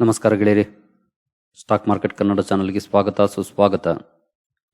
ನಮಸ್ಕಾರ ಗೆಳೆಯರಿ. Stock market Kannada ಚಾನಲ್ಗೆ ಸ್ವಾಗತ, ಸುಸ್ವಾಗತ.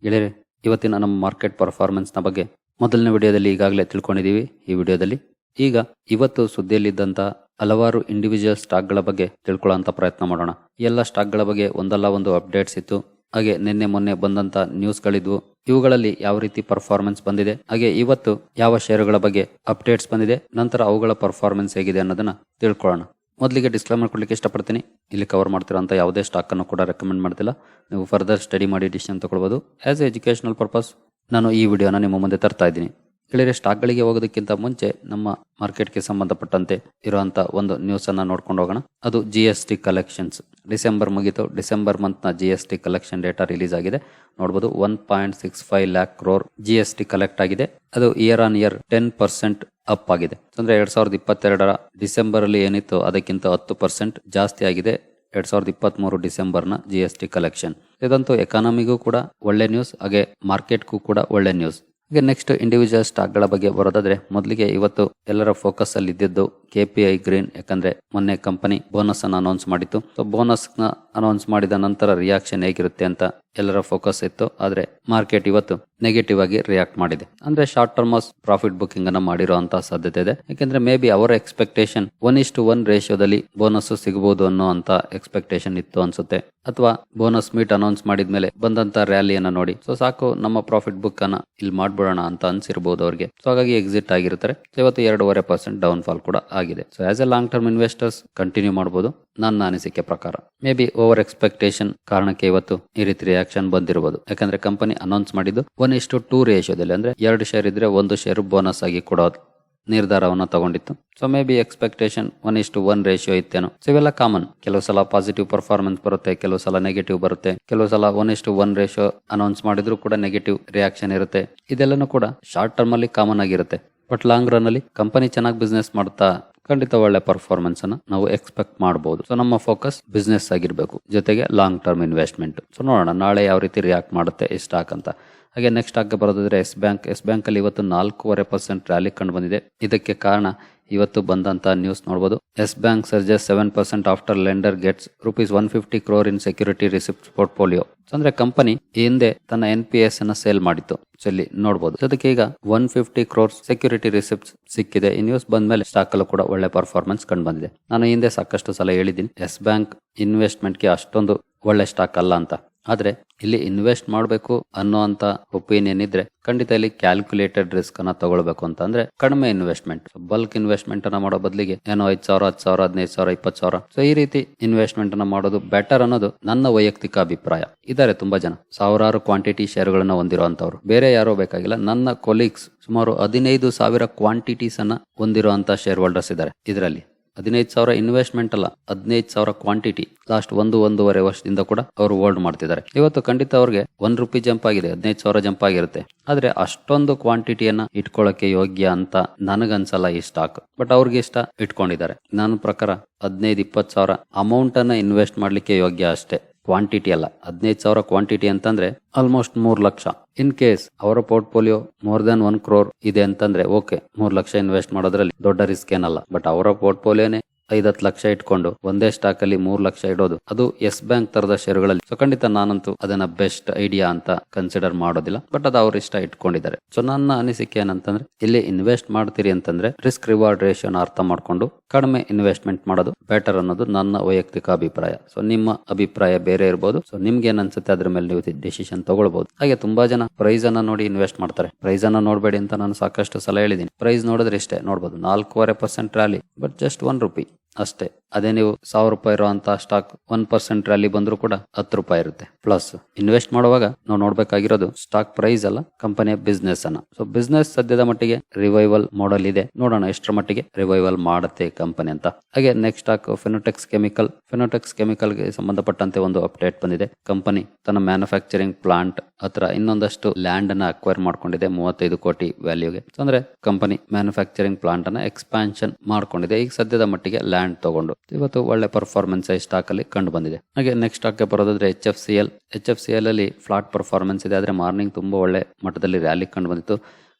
ಗೆಳೆಯರಿ, ಇವತ್ತಿನ ನಮ್ಮ ಮಾರ್ಕೆಟ್ ಪರ್ಫಾರ್ಮೆನ್ಸ್ನ ಬಗ್ಗೆ ಮೊದಲನೇ ವಿಡಿಯೋದಲ್ಲಿ ಈಗಾಗಲೇ ತಿಳ್ಕೊಂಡಿದ್ದೀವಿ. ಈ ವಿಡಿಯೋದಲ್ಲಿ ಈಗ ಇವತ್ತು ಸುದ್ದಿಯಲ್ಲಿದ್ದಂಥ ಹಲವಾರು ಇಂಡಿವಿಜುವಲ್ ಸ್ಟಾಕ್ಗಳ ಬಗ್ಗೆ ತಿಳ್ಕೊಳ್ಳೋಂಥ ಪ್ರಯತ್ನ ಮಾಡೋಣ. ಎಲ್ಲ ಸ್ಟಾಕ್ಗಳ ಬಗ್ಗೆ ಒಂದಲ್ಲ ಒಂದು ಅಪ್ಡೇಟ್ಸ್ ಇತ್ತು. ಹಾಗೆ ನಿನ್ನೆ ಮೊನ್ನೆ ಬಂದಂಥ ನ್ಯೂಸ್ಗಳಿದ್ವು ಇವುಗಳಲ್ಲಿ ಯಾವ ರೀತಿ ಪರ್ಫಾರ್ಮೆನ್ಸ್ ಬಂದಿದೆ? ಹಾಗೆ ಇವತ್ತು ಯಾವ ಷೇರುಗಳ ಬಗ್ಗೆ ಅಪ್ಡೇಟ್ಸ್ ಬಂದಿದೆ? ನಂತರ ಅವುಗಳ ಪರ್ಫಾರ್ಮೆನ್ಸ್ ಹೇಗಿದೆ ಅನ್ನೋದನ್ನ ತಿಳ್ಕೊಳ್ಳೋಣ. ಮೊದಲಿಗೆ ಡಿಸ್ಕ್ಲೈಮರ್ ಕೊಡಲಿಕ್ಕೆ ಇಷ್ಟಪಡ್ತೀನಿ. ಇಲ್ಲಿ ಕವರ್ ಮಾಡ್ತಿರೋಂಥ ಯಾವುದೇ ಸ್ಟಾಕನ್ನು ಕೂಡ ರೆಕಮೆಂಡ್ ಮಾಡ್ತಿಲ್ಲ. ನೀವು ಫರ್ದರ್ ಸ್ಟಡಿ ಮಾಡಿ ಡಿಸಿಷನ್ ತಗೊಳ್ಬೋದು. ಆ್ಯಸ್ ಎ ಎಜುಕೇಶನಲ್ ಪರ್ಪಸ್ ನಾನು ಈ ವಿಡಿಯೋನ ನಿಮ್ಮ ಮುಂದೆ ತರ್ತಾ ಇದ್ದೀನಿ. ಗೆಳೆಯರೆ ಸ್ಟಾಕ್ಗಳಿಗೆ ಹೋಗೋದಕ್ಕಿಂತ ಮುಂಚೆ ನಮ್ಮ ಮಾರ್ಕೆಟ್ಗೆ ಸಂಬಂಧಪಟ್ಟಂತೆ ಇರುವಂತ ಒಂದು ನ್ಯೂಸ್ ಅನ್ನ ನೋಡ್ಕೊಂಡು ಹೋಗೋಣ. ಅದು G S T collections December ಮುಗಿತು. December ಮಂತ್ನ G S T collection data release ಆಗಿದೆ. ನೋಡಬಹುದು one point six five lakh crore G S T collect ಆಗಿದೆ. ಅದು year on year ten percent up ಆಗಿದೆ. ಅಂದ್ರೆ ಎರಡ್ ಸಾವಿರದ ಇಪ್ಪತ್ತೆರಡರ ಡಿಸೆಂಬರ್ ಅಲ್ಲಿ ಏನಿತ್ತು ಅದಕ್ಕಿಂತ ಹತ್ತು ಪರ್ಸೆಂಟ್ ಜಾಸ್ತಿ ಆಗಿದೆ ಎರಡ್ ಸಾವಿರದ ಇಪ್ಪತ್ತ್ ಮೂರು ಡಿಸೆಂಬರ್ನ ಜಿ ಎಸ್ ಟಿ ಕಲೆಕ್ಷನ್ ಇದಂತೂ ಎಕಾನಮಿಗೂ ಕೂಡ ಒಳ್ಳೆ ನ್ಯೂಸ್ ಹಾಗೆ ಮಾರ್ಕೆಟ್ಗೂ ಕೂಡ ಒಳ್ಳೆ ನ್ಯೂಸ್ ಈಗ ನೆಕ್ಸ್ಟ್ ಇಂಡಿವಿಜುವಲ್ ಸ್ಟಾಕ್ಗಳ ಬಗ್ಗೆ ಬರೋದಾದ್ರೆ ಮೊದಲಿಗೆ ಇವತ್ತು ಎಲ್ಲರ ಫೋಕಸ್ ಅಲ್ಲಿ ಇದ್ದಿದ್ದು ಕೆ ಪಿ ಐ ಗ್ರೀನ್ ಯಾಕಂದ್ರೆ ಮೊನ್ನೆ ಕಂಪನಿ ಬೋನಸ್ ಅನ್ನು ಅನೌನ್ಸ್ ಮಾಡಿತ್ತು. ಸೊ ಬೋನಸ್ನ ಅನೌನ್ಸ್ ಮಾಡಿದ ನಂತರ ರಿಯಾಕ್ಷನ್ ಹೇಗಿರುತ್ತೆ ಅಂತ ಎಲ್ಲರ ಫೋಕಸ್ ಇತ್ತು. ಆದ್ರೆ ಮಾರ್ಕೆಟ್ ಇವತ್ತು ನೆಗೆಟಿವ್ ಆಗಿ ರಿಯಾಕ್ಟ್ ಮಾಡಿದೆ. ಅಂದ್ರೆ ಶಾರ್ಟ್ ಟರ್ಮ್ ಪ್ರಾಫಿಟ್ ಬುಕಿಂಗ್ ಅನ್ನ ಮಾಡಿರುವಂತಹ ಸಾಧ್ಯತೆ ಇದೆ. ಯಾಕಂದ್ರೆ ಮೇ ಬಿ ಅವರ expectation one is to one ರೇಷಿಯೋದಲ್ಲಿ bonus ಸಿಗಬಹುದು ಅನ್ನೋ ಅಂತ ಎಕ್ಸ್ಪೆಕ್ಟೇಷನ್ ಇತ್ತು ಅನ್ಸುತ್ತೆ. ಅಥವಾ ಬೋನಸ್ ಮೀಟ್ ಅನೌನ್ಸ್ ಮಾಡಿದ್ಮೇಲೆ ಬಂದಂತ ರ್ಯಾಲಿಯನ್ನ ನೋಡಿ. ಸೊ ಸಾಕು, ನಮ್ಮ ಪ್ರಾಫಿಟ್ ಬುಕ್ ಅನ್ನ ಇಲ್ಲಿ ಮಾಡ್ಬಿಡೋಣ ಅಂತ ಅನ್ಸಿರ್ಬೋದು ಅವ್ರಿಗೆ. ಸೊ ಹಾಗಾಗಿ ಎಕ್ಸಿಟ್ ಆಗಿರುತ್ತಾರೆ ಇವತ್ತು ಎರಡೂವರೆ ಪರ್ಸೆಂಟ್ ಡೌನ್ ಫಾಲ್ ಕೂಡ ಆಗಿದೆ. So as a long term investors continue ಮಾಡಬಹುದು ನನ್ನ ಅನಿಸಿಕೆ ಪ್ರಕಾರ. ಮೇ ಬಿ ಓವರ್ ಎಕ್ಸ್ಪೆಕ್ಟೇಷನ್ ಕಾರಣಕ್ಕೆ ಇವತ್ತು ಈ ರೀತಿ ರಿಯಾಕ್ಷನ್ ಬಂದಿರಬಹುದು ಯಾಕಂದ್ರೆ ಕಂಪನಿ ಅನೌನ್ಸ್ ಮಾಡಿದ್ದು ಒನ್ ಇಷ್ಟು ಟೂ ರೇಷಿಯೋದಲ್ಲಿ ಅಂದ್ರೆ ಎರಡು ಶೇರ್ ಇದ್ರೆ ಒಂದು ಶೇರ್ ಬೋನಸ್ ಆಗಿ ಕೊಡೋದು ನಿರ್ಧಾರವನ್ನು ತಗೊಂಡಿತ್ತು. So may be expectation one ಇಷ್ಟು ಒನ್ ರೇಷಿಯೋ ಇತ್ತೇನೋ. ಸೊ ಇವೆಲ್ಲ ಕಾಮನ್ ಕೆಲವು ಸಲ ಪಾಸಿಟಿವ್ ಪರ್ಫಾರ್ಮೆನ್ಸ್ ಬರುತ್ತೆ, ಕೆಲವು ಸಲ ನೆಗೆಟಿವ್ ಬರುತ್ತೆ. ಕೆಲವು ಸಲ ಒನ್ ಇಷ್ಟು ಒನ್ ರೇಷಿಯೋ ಅನೌನ್ಸ್ ಮಾಡಿದ್ರು ಕೂಡ ನೆಗೆಟಿವ್ ರಿಯಾಕ್ಷನ್ ಇರುತ್ತೆ. ಇದೆಲ್ಲನೂ ಕೂಡ ಶಾರ್ಟ್ ಟರ್ಮ್ ಅಲ್ಲಿ ಕಾಮನ್ ಆಗಿರುತ್ತೆ. ಬಟ್ ಲಾಂಗ್ ರನ್ ಅಲ್ಲಿ ಕಂಪನಿ ಚೆನ್ನಾಗಿ ಬಿಸ್ನೆಸ್ ಮಾಡ್ತಾ ಖಂಡಿತ ಒಳ್ಳೆ ಪರ್ಫಾರ್ಮೆನ್ಸ್ ಅನ್ನ ನಾವು ಎಕ್ಸ್ಪೆಕ್ಟ್ ಮಾಡಬಹುದು ಸೊ ನಮ್ಮ ಫೋಕಸ್ ಬಿಸ್ನೆಸ್ ಆಗಿರಬೇಕು. ಜೊತೆಗೆ ಲಾಂಗ್ ಟರ್ಮ್ ಇನ್ವೆಸ್ಟ್ಮೆಂಟ್ ಸೊ ನೋಡೋಣ, ನಾಳೆ ಯಾವ ರೀತಿ ರಿಯಾಕ್ಟ್ ಮಾಡುತ್ತೆ ಸ್ಟಾಕ್ ಅಂತ ಹಾಗೆ ನೆಕ್ಸ್ಟ್ ಆಗಿ ಬರೋದಾದರೆ ಎಸ್ ಬ್ಯಾಂಕ್ ಎಸ್ ಬ್ಯಾಂಕಲ್ಲಿ ಇವತ್ತು ನಾಲ್ಕೂವರೆ ಪರ್ಸೆಂಟ್ ರ್ಯಾಲಿ ಕಂಡು ಬಂದಿದೆ. ಇದಕ್ಕೆ ಕಾರಣ ಇವತ್ತು ಬಂದಂತ ನ್ಯೂಸ್ ನೋಡಬಹುದು Yes Bank surges seven percent after lender gets rupees one fifty crore in security receipt portfolio ಅಂದ್ರೆ ಕಂಪನಿ ಹಿಂದೆ ತನ್ನ ಎನ್ ಪಿ ಎಸ್ ಅನ್ನ ಸೇಲ್ ಮಾಡಿತ್ತು. ಇಲ್ಲಿ ನೋಡಬಹುದು ಅದಕ್ಕೆ ಈಗ one fifty crore security receipt ಸಿಕ್ಕಿದೆ. ಈ ನ್ಯೂಸ್ ಬಂದ್ಮೇಲೆ ಸ್ಟಾಕ್ ಅಲ್ಲೂ ಕೂಡ ಒಳ್ಳೆ ಪರ್ಫಾರ್ಮೆನ್ಸ್ ಕಂಡು ಬಂದಿದೆ. ನಾನು ಹಿಂದೆ ಸಾಕಷ್ಟು ಸಲ ಹೇಳಿದ್ದೀನಿ ಎಸ್ ಬ್ಯಾಂಕ್ ಇನ್ವೆಸ್ಟ್ಮೆಂಟ್ಗೆ ಅಷ್ಟೊಂದು ಒಳ್ಳೆ ಸ್ಟಾಕ್ ಅಲ್ಲ ಅಂತ. ಆದ್ರೆ ಇಲ್ಲಿ ಇನ್ವೆಸ್ಟ್ ಮಾಡಬೇಕು ಅನ್ನೋ ಅಂತ ಒಪಿನಿಯನ್ ಇದ್ರೆ ಖಂಡಿತ ಇಲ್ಲಿ ಕ್ಯಾಲ್ಕುಲೇಟೆಡ್ ರಿಸ್ಕ್ ಅನ್ನ ತಗೊಳ್ಬೇಕು ಅಂತ ಅಂದ್ರೆ ಕಡಿಮೆ ಇನ್ವೆಸ್ಟ್ಮೆಂಟ್. ಬಲ್ಕ್ ಇನ್ವೆಸ್ಟ್ಮೆಂಟ್ ಅನ್ನ ಮಾಡೋ ಬದಲಿಗೆ ಏನೋ ಐದ್ ಸಾವಿರ, ಹತ್ತು ಸಾವಿರ, ಹದಿನೈದು ಸಾವಿರ, ಇಪ್ಪತ್ತು ಸಾವಿರ. ಸೊ ಈ ರೀತಿ ಇನ್ವೆಸ್ಟ್ಮೆಂಟ್ ಅನ್ನ ಮಾಡೋದು ಬೆಟರ್ ಅನ್ನೋದು ನನ್ನ ವೈಯಕ್ತಿಕ ಅಭಿಪ್ರಾಯ. ಇದಾರೆ ತುಂಬಾ ಜನ. ಸಾವಿರಾರು ಕ್ವಾಂಟಿಟಿ ಶೇರ್ಗಳನ್ನ ಹೊಂದಿರುವಂತವ್ರು ಬೇರೆ ಯಾರೋ ಬೇಕಾಗಿಲ್ಲ. ನನ್ನ ಕೊಲೀಗ್ಸ್ ಸುಮಾರು ಹದಿನೈದು ಸಾವಿರ ಕ್ವಾಂಟಿಟೀಸ್ ಅನ್ನ ಹೊಂದಿರುವಂತ ಶೇರ್ ಹೋಲ್ಡರ್ಸ್ ಇದ್ದಾರೆ ಇದರಲ್ಲಿ ಹದಿನೈದು ಸಾವಿರ ಇನ್ವೆಸ್ಟ್ಮೆಂಟ್ ಅಲ್ಲ, ಹದಿನೈದು ಸಾವಿರ ಕ್ವಾಂಟಿಟಿ, ಲಾಸ್ಟ್ ಒಂದು, ಒಂದೂವರೆ ವರ್ಷದಿಂದ ಕೂಡ ಅವರು ಹೋಲ್ಡ್ ಮಾಡ್ತಿದ್ದಾರೆ. ಇವತ್ತು ಖಂಡಿತ ಅವ್ರಿಗೆ ಒಂದ್ ರುಪಿ ಜಂಪ್ ಆಗಿದೆ, ಹದಿನೈದು ಸಾವಿರ ಜಂಪ್ ಆಗಿರುತ್ತೆ. ಆದ್ರೆ ಅಷ್ಟೊಂದು ಕ್ವಾಂಟಿಟಿಯನ್ನ ಇಟ್ಕೊಳ್ಳಕ್ಕೆ ಯೋಗ್ಯ ಅಂತ ನನಗನ್ಸಲ್ಲ ಈ ಸ್ಟಾಕ್ ಬಟ್ ಅವ್ರಿಗೆ ಇಷ್ಟ ಇಟ್ಕೊಂಡಿದ್ದಾರೆ. ನನ್ನ ಪ್ರಕಾರ ಹದಿನೈದು, ಇಪ್ಪತ್ತು ಸಾವಿರ ಅಮೌಂಟ್ ಅನ್ನ ಇನ್ವೆಸ್ಟ್ ಮಾಡ್ಲಿಕ್ಕೆ ಯೋಗ್ಯ ಅಷ್ಟೇ. ಕ್ವಾಂಟಿಟಿ ಅಲ್ಲ. ಹದಿನೈದು ಸಾವಿರ ಕ್ವಾಂಟಿಟಿ ಅಂತಂದ್ರೆ ಆಲ್ಮೋಸ್ಟ್ ಮೂರ್ ಲಕ್ಷ. ಇನ್ ಕೇಸ್ ಅವರ portfolio more than one crore ಇದೆ ಅಂತಂದ್ರೆ ಓಕೆ ಮೂರ್ ಲಕ್ಷ ಇನ್ವೆಸ್ಟ್ ಮಾಡೋದ್ರಲ್ಲಿ ದೊಡ್ಡ ರಿಸ್ಕ್ ಏನಲ್ಲ. ಬಟ್ ಅವರ ಪೋರ್ಟ್ಫೋಲಿಯೋನೇ ಐದತ್ತು ಲಕ್ಷ ಇಟ್ಕೊಂಡು ಒಂದೇ ಸ್ಟಾಕ್ ಅಲ್ಲಿ ಮೂರ್ ಲಕ್ಷ ಇಡೋದು, ಅದು ಎಸ್ ಬ್ಯಾಂಕ್ ತರದ ಷೇರುಗಳಲ್ಲಿ ಸೊ ಖಂಡಿತ ನಾನಂತೂ ಅದನ್ನ ಬೆಸ್ಟ್ ಐಡಿಯಾ ಅಂತ ಕನ್ಸಿಡರ್ ಮಾಡೋದಿಲ್ಲ. ಬಟ್ ಅದು ಅವ್ರ ಇಷ್ಟ ಇಟ್ಕೊಂಡಿದ್ದಾರೆ. ಸೊ ನನ್ನ ಅನಿಸಿಕೆ ಏನಂತಂದ್ರೆ, ಇಲ್ಲಿ ಇನ್ವೆಸ್ಟ್ ಮಾಡ್ತೀರಿ ಅಂತಂದ್ರೆ ರಿಸ್ಕ್ ರಿವಾರ್ಡ್ ರೇಷನ್ ಅರ್ಥ ಮಾಡ್ಕೊಂಡು ಕಡಿಮೆ ಇನ್ವೆಸ್ಟ್ಮೆಂಟ್ ಮಾಡೋದು ಬೆಟರ್ ಅನ್ನೋದು ನನ್ನ ವೈಯಕ್ತಿಕ ಅಭಿಪ್ರಾಯ. ಸೊ ನಿಮ್ಮ ಅಭಿಪ್ರಾಯ ಬೇರೆ ಇರಬಹುದು ಸೊ ನಿಮ್ಗೆ ಏನ್ ಅನ್ಸುತ್ತೆ ಅದ್ರ ಮೇಲೆ ನೀವು ಡಿಸಿಷನ್ ತಗೊಳ್ಬಹುದು ಹಾಗೆ ತುಂಬಾ ಜನ ಪ್ರೈಸ್ ಅನ್ನ ನೋಡಿ ಇನ್ವೆಸ್ಟ್ ಮಾಡ್ತಾರೆ. ಪ್ರೈಸ್ ಅನ್ನ ನೋಡಬೇಡಿ ಅಂತ ನಾನು ಸಾಕಷ್ಟು ಸಲ ಹೇಳಿದ್ದೀನಿ ಪ್ರೈಸ್ ನೋಡಿದ್ರೆ ಇಷ್ಟೇ ನೋಡಬಹುದು ನಾಲ್ಕೂವರೆ percent rally but just one rupee ಅಷ್ಟೇ. ಅದೇ ನೀವು ಸಾವಿರ ರೂಪಾಯಿ ಇರುವಂತಹ ಸ್ಟಾಕ್ ಒನ್ ಪರ್ಸೆಂಟ್ ರ್ಯಾಲಿ ಬಂದರೂ ಕೂಡ ಹತ್ತು ರೂಪಾಯಿ ಇರುತ್ತೆ. ಪ್ಲಸ್ ಇನ್ವೆಸ್ಟ್ ಮಾಡುವಾಗ ನಾವು ನೋಡ್ಬೇಕಾಗಿರೋದು ಸ್ಟಾಕ್ ಪ್ರೈಸ್ ಅಲ್ಲ ಕಂಪನಿಯ ಬಿಸ್ನೆಸ್ ಅನ್ನ. ಸೊ ಬಿಸ್ನೆಸ್ ಸದ್ಯದ ಮಟ್ಟಿಗೆ ರಿವೈವಲ್ ಮಾಡಲ್ ಇದೆ. ನೋಡೋಣ ಎಷ್ಟರ ಮಟ್ಟಿಗೆ ರಿವೈವಲ್ ಮಾಡುತ್ತೆ ಕಂಪನಿ ಅಂತ. ಹಾಗೆ next stock Fineotex chemical Fineotex ಕೆಮಿಕಲ್ಗೆ ಸಂಬಂಧಪಟ್ಟಂತೆ ಒಂದು ಅಪ್ಡೇಟ್ ಬಂದಿದೆ. ಕಂಪನಿ ತನ್ನ ಮ್ಯಾನುಫ್ಯಾಕ್ಚರಿಂಗ್ ಪ್ಲಾಂಟ್ ಹತ್ರ ಇನ್ನೊಂದಷ್ಟು ಲ್ಯಾಂಡ್ ಅನ್ನ ಅಕ್ವೈರ್ ಮಾಡ್ಕೊಂಡಿದೆ, ಮೂವತ್ತೈದು ಕೋಟಿ ವ್ಯಾಲ್ಯೂಗೆ ಅಂದ್ರೆ ಕಂಪನಿ ಮ್ಯಾನುಫ್ಯಾಕ್ಚರಿಂಗ್ ಪ್ಲಾಂಟ್ ಅನ್ನ ಎಕ್ಸ್ಪಾನ್ಷನ್ ಮಾಡ್ಕೊಂಡಿದೆ. ಈಗ ಸದ್ಯದ ಮಟ್ಟಿಗೆ ಲ್ಯಾಂಡ್ ತಗೊಂಡು. ಇವತ್ತು ಒಳ್ಳೆ ಪರ್ಫಾರ್ಮೆನ್ಸ್ ಈ ಸ್ಟಾಕ್ ಅಲ್ಲಿ ಕಂಡು ಬಂದಿದೆ. ಹಾಗೆ ನೆಕ್ಸ್ಟ್ ಸ್ಟಾಕ್ ಬರೋದಾದ್ರೆ H F C L H F C L ಅಲ್ಲಿ ಫ್ಲಾಟ್ ಪರ್ಫಾರ್ಮೆನ್ಸ್ ಇದೆ, ಆದ್ರೆ ಮಾರ್ನಿಂಗ್ ತುಂಬಾ ಒಳ್ಳೆ ಮಟ್ಟದಲ್ಲಿ ರ್ಯಾಲಿ ಕಂಡು ಬಂದಿತ್ತು.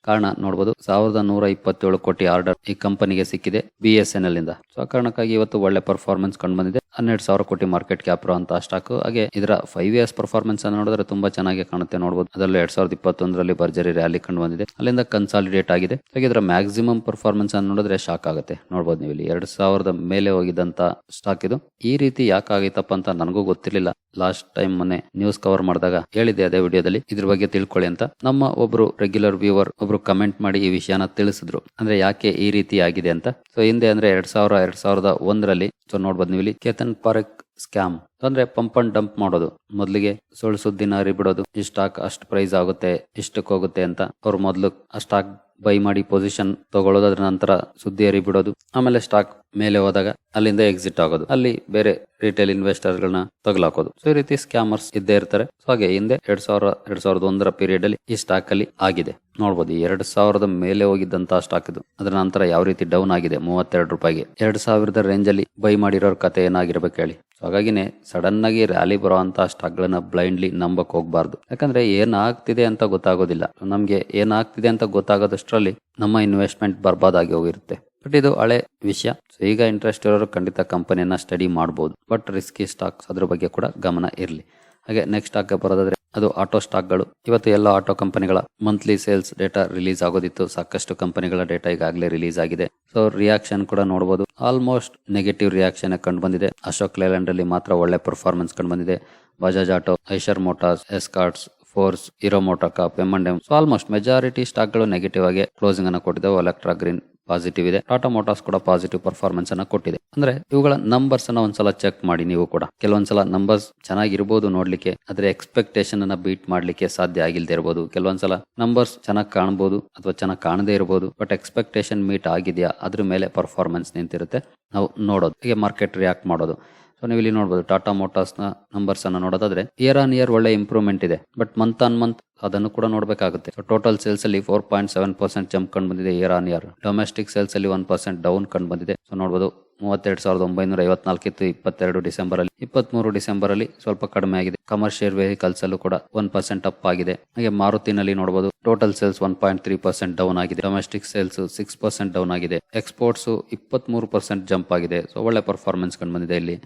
ಕಾರಣ ನೋಡಬಹುದು ಸಾವಿರದ ನೂರ ಇಪ್ಪತ್ತೇಳು ಕೋಟಿ ಆರ್ಡರ್ ಈ ಕಂಪನಿಗೆ ಸಿಕ್ಕಿದೆ ಬಿ ಎಸ್ ಎನ್ ಎಲ್ ಇಂದ. ಸೊ ಕಾರಣಕ್ಕಾಗಿ ಇವತ್ತು ಒಳ್ಳೆ ಪರ್ಫಾರ್ಮೆನ್ಸ್ ಕಂಡು ಬಂದಿದೆ. ಹನ್ನೆರಡು ಸಾವಿರ ಕೋಟಿ ಮಾರ್ಕೆಟ್ ಕ್ಯಾಪ್ ಅಂತ ಸ್ಟಾಕ್ ಹಾಗೆ ಇದರ ಫೈವ್ ಇಯರ್ಸ್ ಪರ್ಫಾರ್ಮೆನ್ಸ್ ಅನ್ನು ನೋಡಿದ್ರೆ ತುಂಬಾ ಚೆನ್ನಾಗಿ ಕಾಣುತ್ತೆ ನೋಡಬಹುದು ಅದರಲ್ಲಿ ಎರಡ್ ಸಾವಿರದ ಇಪ್ಪತ್ತೊಂದರಲ್ಲಿ ಭರ್ಜರಿ ರ್ಯಾಲಿ ಕಂಡು ಬಂದಿದೆ. ಅಲ್ಲಿಂದ ಕನ್ಸಾಲಿಡೇಟ್ ಆಗಿದೆ. ಹಾಗೆ ಇದರ ಮ್ಯಾಕ್ಸಿಮಮ್ ಪರ್ಫಾರ್ಮೆನ್ಸ್ ಅನ್ನು ನೋಡಿದ್ರೆ ಶಾಕ್ ಆಗುತ್ತೆ. ನೋಡಬಹುದು ನೀವು ಇಲ್ಲಿ ಎರಡ್ ಸಾವಿರದ ಮೇಲೆ ಹೋಗಿದ್ದಂತ ಸ್ಟಾಕ್ ಇದು. ಈ ರೀತಿ ಯಾಕಾಗೈತಪ್ಪ ಅಂತ ನನಗೂ ಗೊತ್ತಿರಲಿಲ್ಲ. ಲಾಸ್ಟ್ ಟೈಮ್ ಮೊನ್ನೆ ನ್ಯೂಸ್ ಕವರ್ ಮಾಡಿದಾಗ ಹೇಳಿದೆ ಅದೇ ವಿಡಿಯೋದಲ್ಲಿ. ಇದ್ರ ಬಗ್ಗೆ ತಿಳ್ಕೊಳ್ಳಿ ಅಂತ. ನಮ್ಮ ಒಬ್ರು ರೆಗ್ಯುಲರ್ ವ್ಯೂವರ್ ಒಬ್ರು ಕಮೆಂಟ್ ಮಾಡಿ ಈ ವಿಷಯನ ತಿಳಿಸಿದ್ರು. ಅಂದ್ರೆ ಯಾಕೆ ಈ ರೀತಿ ಆಗಿದೆ ಅಂತ. ಸೊ ಹಿಂದೆ ಅಂದ್ರೆ ಎರಡ್ ಸಾವಿರ, ಎರಡ್ ಸಾವಿರದ ಒಂದರಲ್ಲಿ. ಸೊ ನೋಡ್ಬೋದು ನೀವು ಇಲ್ಲಿ. ಕೇತನ್ ಪಾರ್ಕ್ ಸ್ಕ್ಯಾಮ್ ಅಂದ್ರೆ ಪಂಪ್ ಅಂಡ್ ಡಂಪ್ ಮಾಡೋದು. ಮೊದಲಿಗೆ ಸುಳ್ಳು ಸುದ್ದಿನ ಹರಿಬಿಡೋದು. ಈ ಸ್ಟಾಕ್ ಅಷ್ಟು ಪ್ರೈಸ್ ಆಗುತ್ತೆ ಇಷ್ಟಕ್ಕೆ ಹೋಗುತ್ತೆ ಅಂತ. ಅವ್ರು ಮೊದಲು ಆ ಸ್ಟಾಕ್ ಬೈ ಮಾಡಿ ಪೊಸಿಷನ್ ತಗೊಳ್ಳೋದು ಅದರ ನಂತರ ಸುದ್ದಿ ಹರಿಬಿಡೋದು. ಆಮೇಲೆ ಸ್ಟಾಕ್ ಮೇಲೆ ಹೋದಾಗ ಅಲ್ಲಿಂದ ಎಕ್ಸಿಟ್ ಆಗೋದು. ಅಲ್ಲಿ ಬೇರೆ ರಿಟೇಲ್ ಇನ್ವೆಸ್ಟರ್ ಗಳನ್ನ ತಗಲಾಕೋದು. ಈ ರೀತಿ ಸ್ಕ್ಯಾಮರ್ಸ್ ಇದ್ದೇ ಇರ್ತಾರೆ. ಸೊ ಹಾಗೆ ಹಿಂದೆ ಎರಡ್ ಸಾವಿರ, ಎರಡ್ ಸಾವಿರದ ಒಂದರ ಪೀರಿಯಡ್ ಅಲ್ಲಿ ಈ ಸ್ಟಾಕ್ ಅಲ್ಲಿ ಆಗಿದೆ. ನೋಡ್ಬೋದು ಈ ಎರಡ್ ಸಾವಿರದ ಮೇಲೆ ಹೋಗಿದ್ದಂತಹ ಸ್ಟಾಕ್ ಇದು. ಅದರ ನಂತರ ಯಾವ ರೀತಿ ಡೌನ್ ಆಗಿದೆ? ಮೂವತ್ತೆರಡು ರೂಪಾಯಿಗೆ. ಎರಡ್ ಸಾವಿರದ ರೇಂಜ್ ಅಲ್ಲಿ ಬೈ ಮಾಡಿರೋರ್ ಕತೆ ಏನಾಗಿರ್ಬೇಕು ಹೇಳಿ. ಸೊ ಹಾಗಾಗಿನೇ ಸಡನ್ ಆಗಿ ರ್ಯಾಲಿ ಬರುವಂತಹ ಸ್ಟಾಕ್ ಗಳನ್ನ ಬ್ಲೈಂಡ್ಲಿ ನಂಬಕ್ ಹೋಗ್ಬಾರ್ದು. ಯಾಕಂದ್ರೆ ಏನಾಗ್ತಿದೆ ಅಂತ ಗೊತ್ತಾಗೋದಿಲ್ಲ. ನಮ್ಗೆ ಏನಾಗ್ತಿದೆ ಅಂತ ಗೊತ್ತಾಗೋದಷ್ಟರಲ್ಲಿ ನಮ್ಮ ಇನ್ವೆಸ್ಟ್ಮೆಂಟ್ ಬರ್ಬಾದಾಗಿ ಹೋಗಿರುತ್ತೆ. ಬಟ್ ಇದು ಹಳೆ ವಿಷಯ. ಸೊ ಈಗ ಇಂಟ್ರೆಸ್ಟ್ ಇರೋರು ಖಂಡಿತ ಕಂಪನಿಯನ್ನ ಸ್ಟಡಿ ಮಾಡಬಹುದು ಬಟ್ ರಿಸ್ಕಿ ಸ್ಟಾಕ್ಸ್ ಅದ್ರ ಬಗ್ಗೆ ಕೂಡ ಗಮನ ಇರಲಿ. ಹಾಗೆ ನೆಕ್ಸ್ಟ್ ಸ್ಟಾಕ್ ಬರೋದಾದ್ರೆ ಅದು ಆಟೋ ಸ್ಟಾಕ್ಗಳು. ಇವತ್ತು ಎಲ್ಲ ಆಟೋ ಕಂಪನಿಗಳ ಮಂತ್ಲಿ ಸೇಲ್ಸ್ ಡೇಟಾ ರಿಲೀಸ್ ಆಗೋದಿತ್ತು. ಸಾಕಷ್ಟು ಕಂಪನಿಗಳ ಡೇಟಾ ಈಗಾಗಲೇ ರಿಲೀಸ್ ಆಗಿದೆ. ಸೊ ರಿಯಾಕ್ಷನ್ ಕೂಡ ನೋಡಬಹುದು ಆಲ್ಮೋಸ್ಟ್ ನೆಗೆಟಿವ್ ರಿಯಾಕ್ಷನ್ ಕಂಡು ಬಂದಿದೆ. ಅಶೋಕ್ ಲೇಲ್ಯಾಂಡ್ ಅಲ್ಲಿ ಮಾತ್ರ ಒಳ್ಳೆ ಪರ್ಫಾರ್ಮೆನ್ಸ್ ಕಂಡು ಬಂದಿದೆ. Bajaj auto Eicher motors Escorts Force Hero MotoCorp M and M so almost majority ಸ್ಟಾಕ್ಗಳು ನೆಗೆಟಿವ್ ಆಗಿ ಕ್ಲೋಸಿಂಗ್ ಅನ್ನು ಕೊಟ್ಟಿದ್ದಾವೆ. ಎಲೆಕ್ಟ್ರಾ ಗ್ರೀನ್ ಪಾಸಿಟಿವ್ ಇದೆ. ಟಾಟಾ ಮೋಟಾರ್ಸ್ ಕೂಡ ಪಾಸಿಟಿವ್ ಪರ್ಫಾರ್ಮೆನ್ಸ್ ಅನ್ನ ಕೊಟ್ಟಿದೆ. ಅಂದ್ರೆ ಇವುಗಳ ನಂಬರ್ಸ್ ಅನ್ನ ಒಂದ್ಸಲ ಚೆಕ್ ಮಾಡಿ ನೀವು ಕೂಡ. ಕೆಲವೊಂದ್ಸಲ ನಂಬರ್ಸ್ ಚೆನ್ನಾಗಿರ್ಬೋದು ನೋಡ್ಲಿಕ್ಕೆ, ಆದ್ರೆ ಎಕ್ಸ್ಪೆಕ್ಟೇಷನ್ ಅನ್ನ ಬೀಟ್ ಮಾಡ್ಲಿಕ್ಕೆ ಸಾಧ್ಯ ಆಗಿಲ್ದೇ ಇರಬಹುದು ಕೆಲವೊಂದ್ಸಲ ನಂಬರ್ಸ್ ಚೆನ್ನಾಗಿ ಕಾಣಬಹುದು ಅಥವಾ ಚೆನ್ನಾಗಿ ಕಾಣದೇ ಇರಬಹುದು ಬಟ್ ಎಕ್ಸ್ಪೆಕ್ಟೇಷನ್ ಮೀಟ್ ಆಗಿದೆಯಾ, ಅದ್ರ ಮೇಲೆ ಪರ್ಫಾರ್ಮೆನ್ಸ್ ನಿಂತಿರುತ್ತೆ. ನಾವು ನೋಡೋದು. ಹೀಗೆ ಮಾರ್ಕೆಟ್ ರಿಯಾಕ್ಟ್ ಮಾಡೋದು. ಸೊ ನೀವು ಇಲ್ಲಿ ನೋಡಬಹುದು ಟಾಟಾ ಮೋಟಾರ್ಸ್ನ ನಂಬರ್ಸ್ ಅನ್ನ ನೋಡೋದಾದ್ರೆ ಇಯರ್ ಆನ್ ಇಯರ್ ಒಳ್ಳೆ ಇಂಪ್ರೂವ್ಮೆಂಟ್ ಇದೆ. ಬಟ್ ಮಂತ್ ಆನ್ ಮಂತ್ ಅದನ್ನು ಕೂಡ ನೋಡಬೇಕಾಗುತ್ತೆ. ಸೊ ಟೋಟಲ್ ಸೇಲ್ಸ್ ಅಲ್ಲಿ four point seven percent jump ಕಂಡು ಬಂದಿದೆ year on year domestic sales ಅಲ್ಲಿ ಒನ್ ಪರ್ಸೆಂಟ್ ಡೌನ್ ಕಂಡು ಬಂದಿದೆ. ಸೊ ನೋಡಬಹುದು ಮೂವತ್ತೆರಡು ಸಾವಿರದ ಒಂಬೈನೂರ ಐವತ್ನಾಲ್ಕಿತ್ತು ಇಪ್ಪತ್ತೆರಡು ಡಿಸೆಂಬರ್ ಅಲ್ಲಿ ಇಪ್ಪತ್ಮೂರು ಡಿಸೆಂಬರ್ ಅಲ್ಲಿ ಸ್ವಲ್ಪ ಕಡಿಮೆ ಆಗಿದೆ. ಕಮರ್ಷಿಯಲ್ ವೆಹಿಕಲ್ಸ್ ಅಲ್ಲೂ ಕೂಡ ಒನ್ ಪರ್ಸೆಂಟ್ ಅಪ್ ಆಗಿದೆ. ಹಾಗೆ ಮಾರುತಿನಲ್ಲಿ ನೋಡಬಹುದು total sales one point three percent down ಆಗಿದೆ. Domestic sales six percent down ಆಗಿದೆ. ಎಕ್ಸ್ಪೋರ್ಟ್ಸ್ ಇಪ್ಪತ್ಮೂರು ಪರ್ಸೆಂಟ್ ಜಂಪ್ ಆಗಿದೆ. ಸೊ ಒಳ್ಳೆ ಪರ್ಫಾರ್ಮೆನ್ಸ್ ಕಂಡು ಬಂದಿದೆ ಇಲ್ಲಿ.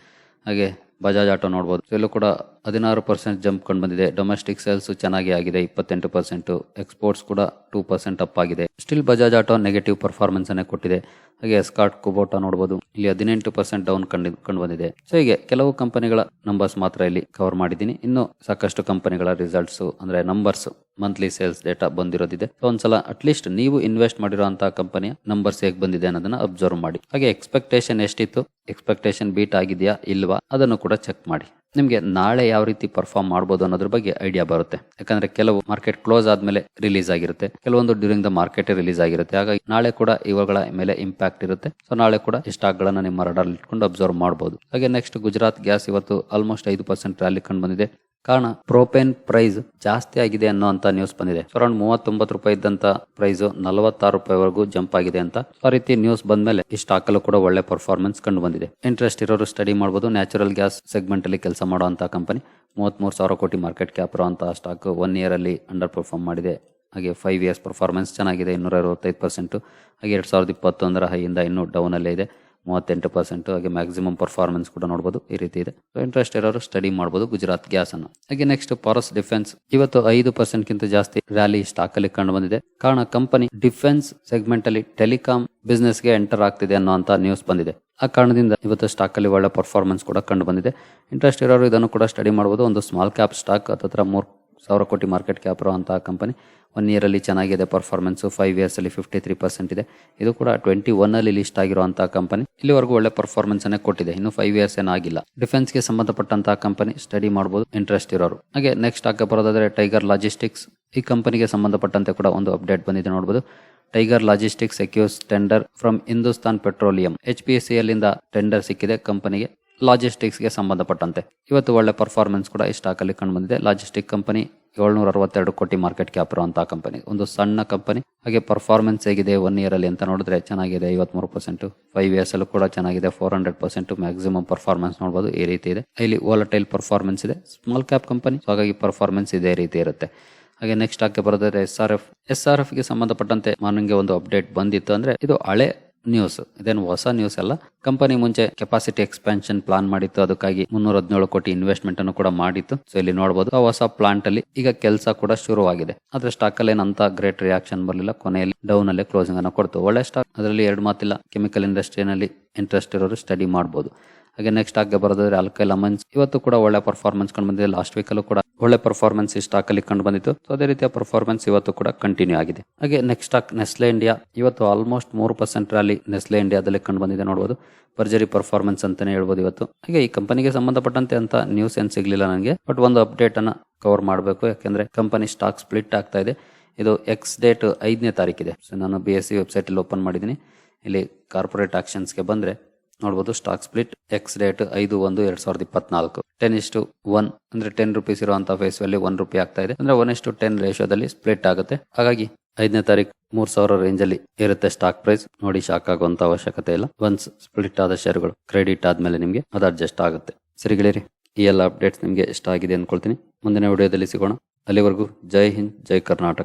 ಹಾಗೆ ಬಜಾಜ್ ಆಟೋ ನೋಡಬಹುದು ಇಲ್ಲೂ ಕೂಡ ಹದಿನಾರು ಪರ್ಸೆಂಟ್ ಜಂಪ್ ಕಂಡು ಬಂದಿದೆ. ಡೊಮೆಸ್ಟಿಕ್ ಸೇಲ್ಸ್ ಚೆನ್ನಾಗಿ ಆಗಿದೆ. ಇಪ್ಪತ್ತೆಂಟು ಪರ್ಸೆಂಟ್ ಎಕ್ಸ್ಪೋರ್ಟ್ಸ್ ಕೂಡ ಟೂ ಪರ್ಸೆಂಟ್ ಅಪ್ ಆಗಿದೆ. Still Bajaj auto negative performance ಅನ್ನೇ ಕೊಟ್ಟಿದೆ. ಹಾಗೆ ಸ್ಕಾಟ್ ಕುಬೋಟಾ ನೋಡಬಹುದು ಇಲ್ಲಿ ಹದಿನೆಂಟು ಪರ್ಸೆಂಟ್ ಡೌನ್ ಕಂಡು ಕಂಡು ಬಂದಿದೆ ಸೊ ಹೀಗೆ ಕೆಲವು ಕಂಪನಿಗಳ ನಂಬರ್ಸ್ ಮಾತ್ರ ಇಲ್ಲಿ ಕವರ್ ಮಾಡಿದ್ದೀನಿ. ಇನ್ನು ಸಾಕಷ್ಟು ಕಂಪನಿಗಳ ರಿಸಲ್ಟ್ಸ್ ಅಂದ್ರೆ ನಂಬರ್ಸ್ ಮಂತ್ಲಿ ಸೇಲ್ಸ್ ಡೇಟಾ ಬಂದಿರೋದಿದೆ. ಸೊ ಒಂದ್ಸಲ ಅಟ್ಲೀಸ್ಟ್ ನೀವು ಇನ್ವೆಸ್ಟ್ ಮಾಡಿರುವಂತಹ ಕಂಪನಿಯ ನಂಬರ್ಸ್ ಹೇಗೆ ಬಂದಿದೆ ಅನ್ನೋದನ್ನ ಅಬ್ಸರ್ವ್ ಮಾಡಿ. ಹಾಗೆ ಎಕ್ಸ್ಪೆಕ್ಟೇಷನ್ ಎಷ್ಟಿತ್ತು? ಎಕ್ಸ್ಪೆಕ್ಟೇಷನ್ ಬೀಟ್ ಆಗಿದೆಯಾ, ಇಲ್ವಾ? ಅದನ್ನು ಕೂಡ ಚೆಕ್ ಮಾಡಿ. ನಿಮಗೆ ನಾಳೆ ಯಾವ ರೀತಿ ಪರ್ಫಾರ್ಮ್ ಮಾಡಬಹುದು ಅನ್ನೋದ್ರ ಬಗ್ಗೆ ಐಡಿಯಾ ಬರುತ್ತೆ. ಯಾಕಂದ್ರೆ ಕೆಲವು ಮಾರ್ಕೆಟ್ ಕ್ಲೋಸ್ ಆದ್ಮೇಲೆ ರಿಲೀಸ್ ಆಗಿರುತ್ತೆ. ಕೆಲವೊಂದು ಡ್ಯೂರಿಂಗ್ ದ ಮಾರ್ಕೆಟ್ ರಿಲೀಸ್ ಆಗಿರುತ್ತೆ. ಹಾಗಾಗಿ ನಾಳೆ ಕೂಡ ಇವುಗಳ ಮೇಲೆ ಇಂಪ್ಯಾಕ್ಟ್ ಇರುತ್ತೆ. ಸೊ ನಾಳೆ ಕೂಡ ಈ ಸ್ಟಾಕ್ ಗಳನ್ನ ನಿಮ್ಮ ರಡಾರ್ ಇಟ್ಕೊಂಡು ಅಬ್ಸರ್ವ್ ಮಾಡಬಹುದು ಹಾಗೆ ನೆಕ್ಸ್ಟ್ ಗುಜರಾತ್ ಗ್ಯಾಸ್ ಇವತ್ತು ಆಲ್ಮೋಸ್ಟ್ ಐದು ಪರ್ಸೆಂಟ್ ರ್ಯಾಲಿ ಕಂಡು ಬಂದಿದೆ. ಕಾರಣ ಪ್ರೋಪೇನ್ ಪ್ರೈಸ್ ಜಾಸ್ತಿ ಆಗಿದೆ ಅನ್ನೋ ನ್ಯೂಸ್ ಬಂದಿದೆ. ಅರೌಂಡ್ ಮೂವತ್ತೊಂಬತ್ತು ರೂಪಾಯಿ ಇದ್ದಂತ ಪ್ರೈಸ್ ನಲವತ್ತಾರು ರೂಪಾಯಿವರೆಗೂ ಜಂಪ್ ಆಗಿದೆ ಅಂತ ಆ ರೀತಿ ನ್ಯೂಸ್ ಬಂದ್ಮೇಲೆ ಈ ಸ್ಟಾಕ್ ಅಲ್ಲೂ ಕೂಡ ಒಳ್ಳೆ ಪರ್ಫಾರ್ಮೆನ್ಸ್ ಕಂಡು ಬಂದಿದೆ. ಇಂಟ್ರೆಸ್ಟ್ ಇರೋರು ಸ್ಟಡಿ ಮಾಡಬಹುದು ನ್ಯಾಚುರಲ್ ಗ್ಯಾಸ್ ಸೆಗ್ಮೆಂಟ್ ಅಲ್ಲಿ ಕೆಲಸ ಮಾಡುವಂತ ಕಂಪನಿ ಮೂವತ್ಮೂರು ಸಾವಿರ ಕೋಟಿ ಮಾರ್ಕೆಟ್ ಕ್ಯಾಪ್ ಇರುವಂತಹ ಸ್ಟಾಕ್ ಒನ್ ಇಯರ್ ಅಲ್ಲಿ ಅಂಡರ್ ಪರ್ಫಾರ್ಮ್ ಮಾಡಿದೆ. ಹಾಗೆ ಫೈವ್ ಇಯರ್ಸ್ ಪರ್ಫಾರ್ಮೆನ್ಸ್ ಚೆನ್ನಾಗಿದೆ, ಇನ್ನೂರ ಅರವತ್ತೈದು ಪರ್ಸೆಂಟ್ ಹಾಗೆ ಎರಡ್ ಸಾವಿರದ ಇಪ್ಪತ್ತೊಂದರ ಹೈಯಿಂದ ಇನ್ನೂ ಡೌನ್ ಅಲ್ಲೇ ಇದೆ. ಮೂವತ್ತೆಂಟು ಪರ್ಸೆಂಟ್, ಹಾಗೆ ಮ್ಯಾಕ್ಸಿಮಮ್ ಪರ್ಫಾರ್ಮೆನ್ಸ್ ಕೂಡ ನೋಡಬಹುದು ಈ ರೀತಿ ಇದೆ. ಇಂಟ್ರೆಸ್ಟ್ ಇರೋರು ಸ್ಟಡಿ ಮಾಡಬಹುದು ಗುಜರಾತ್ ಗ್ಯಾಸ್ ಅನ್ನು. ಹಾಗೆ ನೆಕ್ಸ್ಟ್ ಪಾರಸ್ ಡಿಫೆನ್ಸ್ ಇವತ್ತು ಐದು ಪರ್ಸೆಂಟ್ ಗಿಂತ ಜಾಸ್ತಿ ರ್ಯಾಲಿ ಸ್ಟಾಕ್ ಅಲ್ಲಿ ಕಂಡು ಬಂದಿದೆ. ಕಾರಣ ಕಂಪನಿ ಡಿಫೆನ್ಸ್ ಸೆಗ್ಮೆಂಟ್ ಅಲ್ಲಿ ಟೆಲಿಕಾಂ ಬಿಸ್ನೆಸ್ಗೆ ಎಂಟರ್ ಆಗ್ತಿದೆ ಅನ್ನುವಂತ ನ್ಯೂಸ್ ಬಂದಿದೆ. ಆ ಕಾರಣದಿಂದ ಇವತ್ತು ಸ್ಟಾಕ್ ಅಲ್ಲಿ ಒಳ್ಳೆ ಪರ್ಫಾರ್ಮೆನ್ಸ್ ಕೂಡ ಕಂಡು ಬಂದಿದೆ. ಇಂಟ್ರೆಸ್ಟ್ ಇರೋರು ಇದನ್ನು ಕೂಡ ಸ್ಟಡಿ ಮಾಡಬಹುದು ಒಂದು ಸ್ಮಾಲ್ ಕ್ಯಾಪ್ ಸ್ಟಾಕ್ ಹತ್ರ ಮೂರು ಸಾವಿರ ಕೋಟಿ ಮಾರ್ಕೆಟ್ ಕ್ಯಾಪ್ ಅಂತಹ ಕಂಪನಿ ಒನ್ ಇಯರ್ ಅಲ್ಲಿ ಚೆನ್ನಾಗಿದೆ ಪರ್ಫಾರ್ಮೆನ್ಸು ಫೈವ್ ಇಯರ್ಸಲ್ಲಿ ಫಿಫ್ಟಿ ತ್ರೀ ಪರ್ಸೆಂಟ್ ಇದೆ. ಇದು ಕೂಡ ಟ್ವೆಂಟಿ ಒನ್ ಅಲ್ಲಿ ಲಿಸ್ಟ್ ಆಗಿರುವಂತಹ ಕಂಪನಿ ಇಲ್ಲಿವರೆಗೂ ಒಳ್ಳೆ ಪರ್ಫಾರ್ಮೆನ್ಸ್ ಅನ್ನೇ ಕೊಟ್ಟಿದೆ. ಇನ್ನು ಫೈವ್ ಇಯರ್ಸ್ ಏನಾಗಿಲ್ಲ ಡಿಫೆನ್ಸ್ಗೆ ಸಂಬಂಧಪಟ್ಟಂತಹ ಕಂಪನಿ ಸ್ಟಡಿ ಮಾಡಬಹುದು ಇಂಟ್ರೆಸ್ಟ್ ಇರೋರು. ಹಾಗೆ ನೆಕ್ಸ್ಟ್ ಆಗ ಬರೋದಾದರೆ ಟೈಗರ್ ಲಾಜಿಸ್ಟಿಕ್ಸ್ ಈ ಕಂಪನಿಗೆ ಸಂಬಂಧಪಟ್ಟಂತೆ ಕೂಡ ಒಂದು ಅಪ್ಡೇಟ್ ಬಂದಿದೆ ನೋಡಬಹುದು tiger logistics secures tender from Hindustan petroleum H P S C ಅಲ್ಲಿಂದ ಟೆಂಡರ್ ಸಿಕ್ಕಿದೆ ಕಂಪನಿಗೆ ಲಾಜಿಸ್ಟಿಕ್ಸ್ಗೆ ಸಂಬಂಧಪಟ್ಟಂತೆ. ಇವತ್ತು ಒಳ್ಳೆ ಪರ್ಫಾರ್ಮೆನ್ಸ್ ಕೂಡ ಈ ಸ್ಟಾಕಲ್ಲಿ ಕಂಡು ಬಂದಿದೆ ಲಾಜಿಸ್ಟಿಕ್ ಕಂಪನಿ ಏಳ್ನೂರ ಅರವತ್ತೆರಡು ಕೋಟಿ ಮಾರ್ಕೆಟ್ ಕ್ಯಾಪ್ ಇರುವಂತಹ ಕಂಪನಿ. ಒಂದು ಸಣ್ಣ ಕಂಪನಿ. ಹಾಗೆ ಪರ್ಫಾರ್ಮೆನ್ಸ್ ಹೇಗಿದೆ ಒನ್ ಇಯರ್ ಅಲ್ಲಿ ಅಂತ ನೋಡಿದ್ರೆ ಚೆನ್ನಾಗಿದೆ. ಐವತ್ಮೂರು ಪರ್ಸೆಂಟ್ ಫೈವ್ ಇಯರ್ಸ್ ಅಲ್ಲೂ ಕೂಡ ಚೆನ್ನಾಗಿದೆ. Four hundred percent maximum performance ನೋಡಬಹುದು ಈ ರೀತಿ ಇದೆ. ಇಲ್ಲಿ ಓಲಟೈಲ್ ಪರ್ಫಾರ್ಮೆನ್ಸ್ ಇದೆ. ಸ್ಮಾಲ್ ಕ್ಯಾಪ್ ಕಂಪನಿ ಹಾಗಾಗಿ ಪರ್ಫಾರ್ಮೆನ್ಸ್ ಇದೇ ರೀತಿ ಇರುತ್ತೆ. ಹಾಗೆ ನೆಕ್ಸ್ಟ್ ಹಾಕಿ ಬರೋದಾದ್ರೆ S R F S R ಎಫ್ಗೆ ಸಂಬಂಧಪಟ್ಟಂತೆ ಮಾರ್ನಿಂಗ್ ಒಂದು ಅಪ್ಡೇಟ್ ಬಂದಿತ್ತು ಅಂದ್ರೆ ಇದು ಹಳೆ ನ್ಯೂಸ್ ಇದೇನು ಹೊಸ ನ್ಯೂಸ್ ಅಲ್ಲ. ಕಂಪನಿ ಮುಂಚೆ ಕೆಪಾಸಿಟಿ ಎಕ್ಸ್ಪಾನ್ಷನ್ ಪ್ಲಾನ್ ಮಾಡಿತ್ತು. ಅದಕ್ಕಾಗಿ ಮುನ್ನೂರ ಹದಿನೇಳು ಕೋಟಿ ಇನ್ವೆಸ್ಟ್ಮೆಂಟ್ ಅನ್ನು ಕೂಡ ಮಾಡಿತ್ತು. ಸೊ ಇಲ್ಲಿ ನೋಡಬಹುದು ಆ ಹೊಸ ಪ್ಲಾಂಟ್ ಅಲ್ಲಿ ಈಗ ಕೆಲಸ ಕೂಡ ಶುರುವಾಗಿದೆ. ಆದ್ರೆ ಸ್ಟಾಕ್ ಅಲ್ಲಿ ಏನಂತ ಗ್ರೇಟ್ ರಿಯಾಕ್ಷನ್ ಬರಲಿಲ್ಲ. ಕೊನೆಯಲ್ಲಿ ಡೌನ್ ಅಲ್ಲಿ ಕ್ಲೋಸಿಂಗ್ ಅನ್ನು ಕೊಡ್ತು. ಒಳ್ಳೆ ಸ್ಟಾಕ್ ಅದರಲ್ಲಿ ಎರಡು ಮಾತಿಲ್ಲ. ಕೆಮಿಕಲ್ ಇಂಡಸ್ಟ್ರಿನಲ್ಲಿ ಇಂಟ್ರೆಸ್ಟ್ ಇರೋರು ಸ್ಟಡಿ ಮಾಡಬಹುದು ಹಾಗೆ ನೆಕ್ಸ್ಟ್ ಆಗಿ ಬರೋದಾದ್ರೆ ಅಲ್ಕೈಲ್ ಅಮನ್ಸ್ ಇವತ್ತು ಕೂಡ ಒಳ್ಳೆ ಪರ್ಫಾರ್ಮೆನ್ಸ್ ಕಂಡು ಬಂದಿದೆ. ಲಾಸ್ಟ್ ವೀಕ್ ಅಲ್ಲೂ ಕೂಡ ಒಳ್ಳೆ ಪರ್ಫಾರ್ಮೆನ್ಸ್ ಈ ಸ್ಟಾಕ್ ಅಲ್ಲಿ ಕಂಡು ಬಂದಿತ್ತು. ಸೊ ಅದೇ ರೀತಿಯ ಪರ್ಫಾರ್ಮೆನ್ಸ್ ಇವತ್ತು ಕೂಡ ಕಂಟಿನ್ಯೂ ಆಗಿದೆ. ಹಾಗೆ ನೆಕ್ಸ್ಟ್ ಸ್ಟಾಕ್ ನೆಸ್ಲೆ ಇಂಡಿಯಾ ಇವತ್ತು ಆಲ್ಮೋಸ್ಟ್ ಮೂರು ಪರ್ಸೆಂಟ್ ರ್ಯಾಲಿ ನೆಸ್ಲೆ ಇಂಡಿಯಾದಲ್ಲಿ ಕಂಡು ಬಂದಿದೆ ನೋಡಬಹುದು ಭರ್ಜರಿ ಪರ್ಫಾರ್ಮೆನ್ಸ್ ಅಂತಾನೆ ಹೇಳ್ಬೋದು ಇವತ್ತು. ಹಾಗೆ ಈ ಕಂಪನಿಗೆ ಸಂಬಂಧಪಟ್ಟಂತೆ ಅಂತ ನ್ಯೂಸ್ ಏನ್ ಸಿಗ್ಲಿಲ್ಲ ನನಗೆ. ಬಟ್ ಒಂದು ಅಪ್ಡೇಟ್ ಅನ್ನ ಕವರ್ ಮಾಡಬೇಕು. ಯಾಕೆಂದ್ರೆ ಕಂಪನಿ ಸ್ಟಾಕ್ ಸ್ಪ್ಲಿಟ್ ಆಗ್ತಾ ಇದೆ. ಇದು ಎಕ್ಸ್ ಡೇಟ್ ಐದನೇ ತಾರೀಕಿದೆ. ಸೊ ನಾನು ಬಿ ಎಸ್ ಸಿ ವೆಬ್ಸೈಟ್ ಅಲ್ಲಿ ಓಪನ್ ಮಾಡಿದ್ದೀನಿ. ಇಲ್ಲಿ ಕಾರ್ಪೊರೇಟ್ ಆಕ್ಷನ್ಸ್ಗೆ ಬಂದ್ರೆ ನೋಡಬಹುದು ಸ್ಟಾಕ್ ಸ್ಪ್ಲಿಟ್ ಎಕ್ಸ್ ಡೇಟ್ ಐದು ಒಂದು ಎರಡ್ ಸಾವಿರದ ಇಪ್ಪತ್ನಾಲ್ಕು. ಟೆನ್ ಇಷ್ಟು ಒನ್ ಅಂದ್ರೆ ಟೆನ್ ರುಪೀಸ್ ಇರುವಂತಹ ಫೇಸ್ ವ್ಯಾಲ್ಯೂ ಒನ್ ರುಪಿ ಆಗ್ತಾ ಇದೆ. ಅಂದ್ರೆ ಒನ್ ಇಷ್ಟು ಟೆನ್ ರೇಷಿಯೋದಲ್ಲಿ ಸ್ಪ್ಲಿಟ್ ಆಗುತ್ತೆ. ಹಾಗಾಗಿ ಐದನೇ ತಾರೀಕು ಮೂರ್ ಸಾವಿರ ರೇಂಜ್ ಅಲ್ಲಿ ಇರುತ್ತೆ ಸ್ಟಾಕ್ ಪ್ರೈಸ್ ನೋಡಿ ಶಾಕ್ ಆಗುವಂತ ಅವಶ್ಯಕತೆ ಇಲ್ಲ. ಒನ್ಸ್ ಸ್ಪ್ಲಿಟ್ ಆದ ಶೇರ್ಗಳು ಕ್ರೆಡಿಟ್ ಆದ್ಮೇಲೆ ನಿಮಗೆ ಅದು ಅಡ್ಜಸ್ಟ್ ಆಗುತ್ತೆ. ಸರಿ ಗೆಳೆಯರಿ, ಈ ಎಲ್ಲ ಅಪ್ಡೇಟ್ಸ್ ನಿಮಗೆ ಇಷ್ಟ ಆಗಿದೆ ಅನ್ಕೊಳ್ತೀನಿ. ಮುಂದಿನ ವಿಡಿಯೋದಲ್ಲಿ ಸಿಗೋಣ. ಅಲ್ಲಿವರೆಗೂ ಜೈ ಹಿಂದ್, ಜೈ ಕರ್ನಾಟಕ.